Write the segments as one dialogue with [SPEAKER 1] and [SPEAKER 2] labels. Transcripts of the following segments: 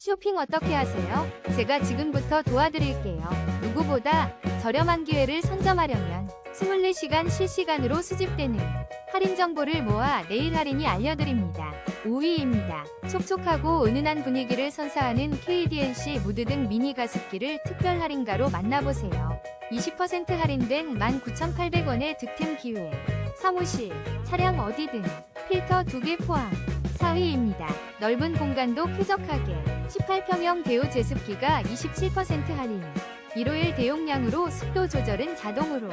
[SPEAKER 1] 쇼핑 어떻게 하세요? 제가 지금부터 도와드릴게요. 누구보다 저렴한 기회를 선점하려면 24시간 실시간으로 수집되는 할인 정보를 모아 내일 할인이 알려드립니다. 5위입니다. 촉촉하고 은은한 분위기를 선사하는 KDNC 무드 등 미니 가습기를 특별 할인가로 만나보세요. 20% 할인된 19,800원의 득템 기회. 사무실, 차량 어디든 필터 2개 포함. 4위입니다. 넓은 공간도 쾌적하게 18평형 대우 제습기가 27% 할인. 1호일 대용량으로 습도 조절은 자동으로.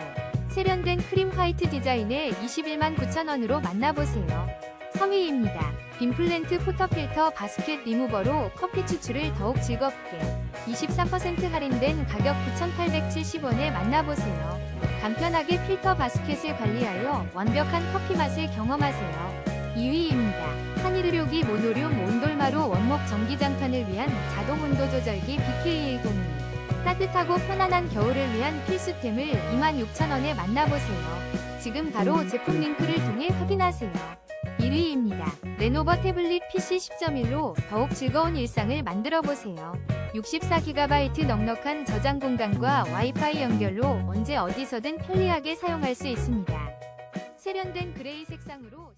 [SPEAKER 1] 세련된 크림 화이트 디자인에 21만 9천원으로 만나보세요. 3위입니다. 빔플랜트 포터필터 바스켓 리무버로 커피 추출을 더욱 즐겁게 24% 할인된 가격 9,870원에 만나보세요. 간편하게 필터 바스켓을 관리하여 완벽한 커피 맛을 경험하세요. 2위입니다. 한일의료기 모노륨 온돌마루 원목 전기장판을 위한 자동 온도 조절기 BK102 따뜻하고 편안한 겨울을 위한 필수템을 26,000원에 만나보세요. 지금 바로 제품 링크를 통해 확인하세요. 1위입니다. 레노버 태블릿 PC 10.1로 더욱 즐거운 일상을 만들어보세요. 64GB 넉넉한 저장 공간과 와이파이 연결로 언제 어디서든 편리하게 사용할 수 있습니다. 세련된 그레이 색상으로